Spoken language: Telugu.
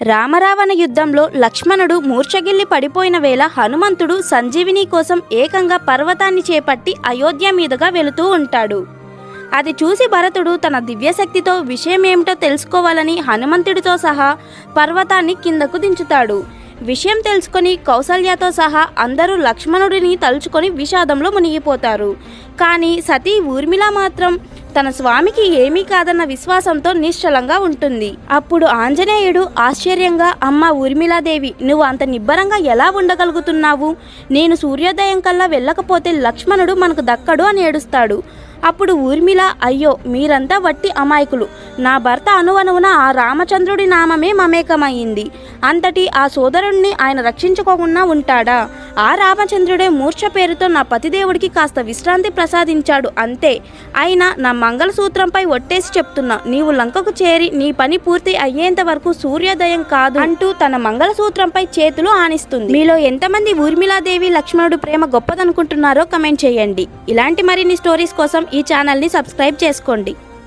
రామరావణ యుద్ధంలో లక్ష్మణుడు మూర్ఛగిల్లి పడిపోయిన వేళ హనుమంతుడు సంజీవిని కోసం ఏకంగా పర్వతాన్ని చేపట్టి అయోధ్య మీదుగా వెళుతూ ఉంటాడు. అది చూసి భరతుడు తన దివ్యశక్తితో విషయం ఏమిటో తెలుసుకోవాలని హనుమంతుడితో సహా పర్వతాన్ని కిందకు దించుతాడు. విషయం తెలుసుకొని కౌసల్యతో సహా అందరూ లక్ష్మణుడిని తలుచుకొని విషాదంలో మునిగిపోతారు. కానీ సతీ ఊర్మిళ మాత్రం తన స్వామికి ఏమీ కాదన్న విశ్వాసంతో నిశ్చలంగా ఉంటుంది. అప్పుడు ఆంజనేయుడు ఆశ్చర్యంగా అమ్మ ఊర్మిళాదేవి నువ్వు అంత నిబ్బరంగా ఎలా ఉండగలుగుతున్నావు? నేను సూర్యోదయం కల్లా వెళ్ళకపోతే లక్ష్మణుడు మనకు దక్కడు అని ఏడుస్తాడు. అప్పుడు ఊర్మిళ అయ్యో మీరంతా వట్టి అమాయకులు. నా భర్త అనువనువున ఆ రామచంద్రుడి నామమే మమేకమయ్యింది అంతటి ఆ సోదరుణ్ణి ఆయన రక్షించుకోకుండా ఉంటాడా? ఆ రామచంద్రుడే మూర్ఛ పేరుతో నా పతిదేవుడికి కాస్త విశ్రాంతి ప్రసాదించాడు అంతే. అయినా నా మంగళసూత్రంపై ఒట్టేసి చెప్తున్నా నీవు లంకకు చేరి నీ పని పూర్తి అయ్యేంత వరకు సూర్యోదయం కాదు అంటూ తన మంగళసూత్రంపై చేతులు ఆనిస్తుంది. మీలో ఎంతమంది ఊర్మిళాదేవి లక్ష్మణుడు ప్రేమ గొప్పదనుకుంటున్నారో కమెంట్ చేయండి. ఇలాంటి మరిన్ని స్టోరీస్ కోసం ఈ ఛానల్ని సబ్స్క్రైబ్ చేసుకోండి.